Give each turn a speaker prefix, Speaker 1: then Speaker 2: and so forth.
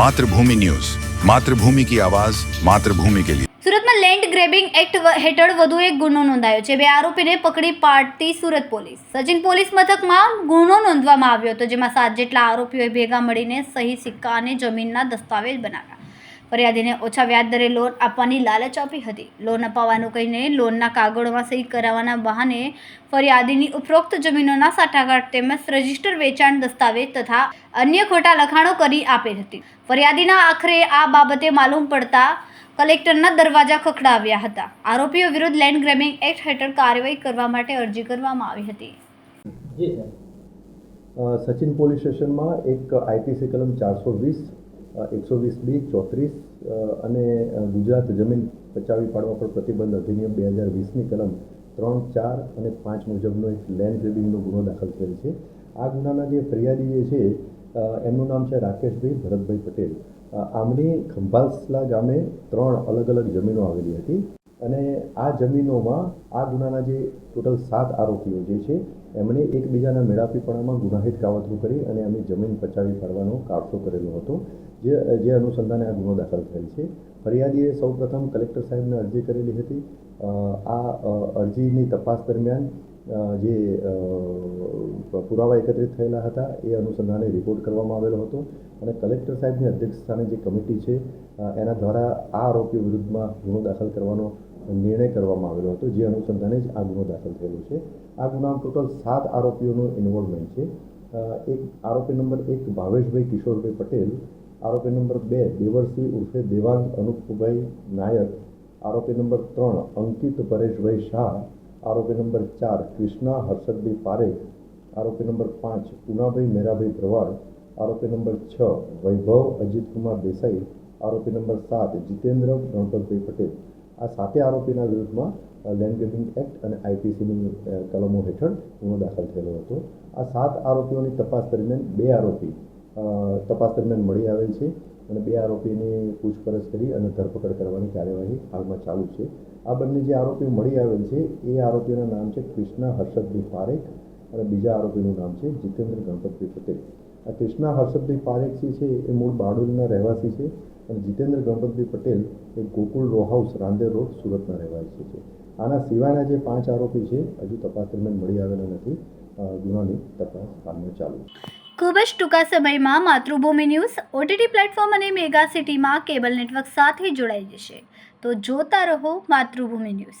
Speaker 1: Mathrubhumi news. Mathrubhumi કી આવાજ, માતૃભૂમિ કે લીએ
Speaker 2: સુરતમાં લેન્ડ ગ્રેબિંગ એક્ટ હેઠળ વધુ એક ગુનો નોંધાયો છે. બે આરોપીને પકડી પાડતી સુરત પોલીસ. સચિન પોલીસ મથકમાં ગુનો નોંધવામાં આવ્યો હતો, જેમાં સાત જેટલા આરોપીઓએ ભેગા મળીને સહી સિક્કા અને જમીનના દસ્તાવેજ બનાવ્યા. ફરિયાદીને ઓછા વ્યાજ દરે લોન આપવાની લાલચ આપી હતી. લોન અપાવવાનું કહીને લોનના કાગળોમાં સહી કરાવવાના બહાને ફરિયાદીની ઉપરોક્ત જમીનોના સાટાઘાટ તેમજ રજિસ્ટર વેચાણ દસ્તાવેજ તથા અન્ય ખોટા લખાણો કરી આપેલ હતી. ફરિયાદીના આખરે આ બાબતે માલુમ પડતા કલેક્ટરના દરવાજા ખખડાવ્યા હતા. આરોપીઓ વિરુદ્ધ લેન્ડ ગ્રેબિંગ એક્ટ હેઠળ કાર્યવાહી કરવા માટે અરજી કરવામાં આવી હતી.
Speaker 3: સચિન પોલીસ સ્ટેશનમાં એક આઈપીસી કલમ ચારસો વીસ એકસો વીસ બી, ચોત્રીસ અને ગુજરાત જમીન પચાવી પાડવા પર પ્રતિબંધ અધિનિયમ બે હજાર વીસની કલમ ત્રણ, ચાર અને પાંચ મુજબનો એક લેન્ડ ગ્રેબિંગનો ગુનો દાખલ થયેલ છે. આ ગુનાના જે ફરિયાદી જે છે એમનું નામ છે રાકેશભાઈ ભરતભાઈ પટેલ. આમની ખંભાસલા ગામે ત્રણ અલગ અલગ જમીનો આવેલી હતી. અને આ જમીનોમાં આ ગુનાના જે ટોટલ સાત આરોપીઓ જે છે, એમણે એકબીજાના મેળાપીપણામાં ગુનાહિત કાવતરું કરી અને એમની જમીન પચાવી પાડવાનો કાવતો કરેલો હતો, જે જે અનુસંધાને આ ગુનો દાખલ થયેલ છે. ફરિયાદીએ સૌપ્રથમ કલેક્ટર સાહેબને અરજી કરેલી હતી. આ અરજીની તપાસ દરમિયાન જે પુરાવા એકત્રિત થયેલા હતા, એ અનુસંધાને રિપોર્ટ કરવામાં આવેલો હતો અને કલેક્ટર સાહેબની અધ્યક્ષસ્થાને જે કમિટી છે એના દ્વારા આ આરોપીઓ વિરુદ્ધમાં ગુનો દાખલ કરવાનો નિર્ણય કરવામાં આવેલો હતો, જે અનુસંધાને જ આ ગુનો દાખલ થયેલો છે. આ ગુનામાં ટોટલ સાત આરોપીઓનું ઇન્વોલ્વમેન્ટ છે. એક આરોપી નંબર એક ભાવેશભાઈ કિશોરભાઈ પટેલ, આરોપી નંબર બે દેવરસિંહ ઉર્ફે દેવાંગ અનુપભાઈ નાયક, આરોપી નંબર ત્રણ અંકિત પરેશભાઈ શાહ, આરોપી નંબર ચાર ક્રિષ્ના હર્ષદભાઈ પારેખ, આરોપી નંબર પાંચ પુનાભાઈ મેરાભાઈ ભરવાડ આરોપી નંબર છ વૈભવ અજીતકુમાર દેસાઈ, આરોપી નંબર સાત જીતેન્દ્ર ગણપતભાઈ પટેલ. આ સાતે આરોપીના વિરુદ્ધમાં લેન્ડ ગ્રેબિંગ એક્ટ અને આઈપીસીની કલમો હેઠળ ગુનો દાખલ થયેલો હતો. આ સાત આરોપીઓની તપાસ દરમિયાન બે આરોપી તપાસ દરમિયાન મળી આવેલ છે અને બે આરોપીની પૂછપરછ કરી અને ધરપકડ કરવાની કાર્યવાહી હાલમાં ચાલુ છે. આ બંને જે આરોપીઓ મળી આવેલ છે, એ આરોપીઓના નામ છે કૃષ્ણા હર્ષદભાઈ પારેખ અને બીજા આરોપીનું નામ છે જીતેન્દ્ર ગણપતભાઈ પટેલ. આ કૃષ્ણા હર્ષદભાઈ પારેખ જે છે, એ મૂળ બારડોલીના રહેવાસી છે. અને જીતેન્દ્ર ગણપતભાઈ પટેલ એ Gokul row house, Rander road, સુરતના રહેવાસી છે. આના સિવાયના જે પાંચ આરોપી છે, હજુ તપાસ દરમિયાન મળી આવેલા નથી. ગુનાની તપાસ હાલમાં ચાલુ
Speaker 2: ખૂબ જ ટૂંકા સમયમાં માતૃભૂમિ ન્યૂઝ ઓટીટી પ્લેટફોર્મ અને મેગા સિટીમાં કેબલ નેટવર્ક સાથે જોડાઈ જશે. તો જોતા રહો માતૃભૂમિ ન્યૂઝ.